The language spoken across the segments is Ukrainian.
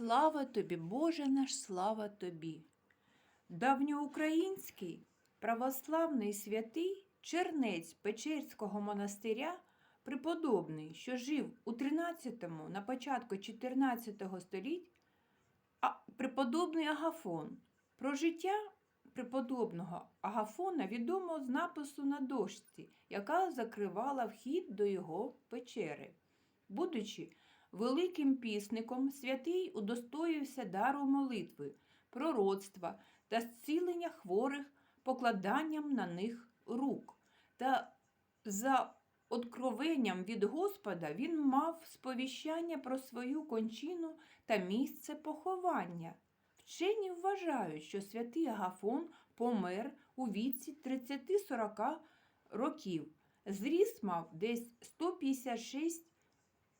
Слава тобі, Боже наш, слава тобі. Давньоукраїнський православний святий чернець Печерського монастиря, преподобний, що жив у 13-му, на початку 14 століть, а преподобний Агафон. Про життя преподобного Агафона відомо з напису на дошці, яка закривала вхід до його печери. Будучи великим пісником, святий удостоївся дару молитви, пророцтва та зцілення хворих покладанням на них рук. Та за откровенням від Господа він мав сповіщання про свою кончину та місце поховання. Вчені вважають, що святий Агафон помер у віці 30-40 років. Зріст мав десь 156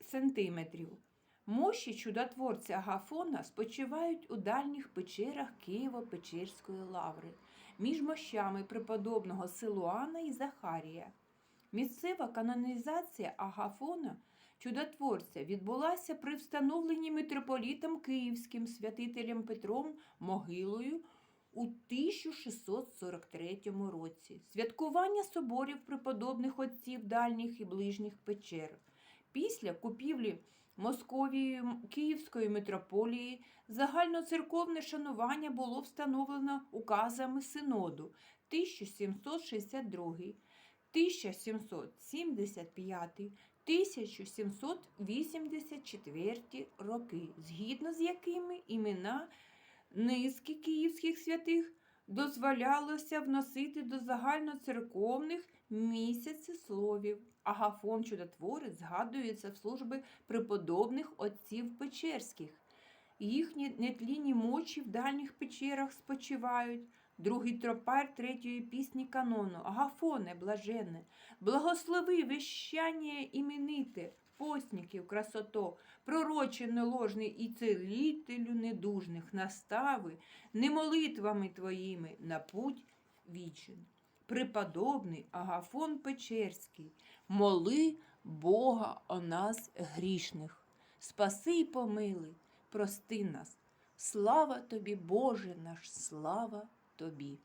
сантиметрів. Мощі чудотворця Агафона спочивають у дальніх печерах Києво-Печерської лаври, між мощами преподобного Силуана і Захарія. Місцева канонізація Агафона, чудотворця, відбулася при встановленні митрополітом Київським святителем Петром Могилою у 1643 році. Святкування соборів преподобних отців дальніх і ближніх печер. Після купівлі Московії Київської митрополії загальноцерковне шанування було встановлено указами Синоду. 1762, 1775, 1784 роки, згідно з якими імена низки київських святих дозволялося вносити до загальноцерковних місяцесловів. Агафон Чудотворець згадується в служби преподобних отців Печерських. Їхні нетлінні мочі в дальніх печерах спочивають. Другий тропар третьої пісні канону. Агафоне, блаженне, благослови вещання імените, постників, красото, пророче неложний і целителю недужних, настави, не молитвами твоїми на путь вічен. Преподобний Агафон Печерський, моли Бога о нас грішних. Спаси й помили, прости нас. Слава тобі, Боже наш, слава тобі.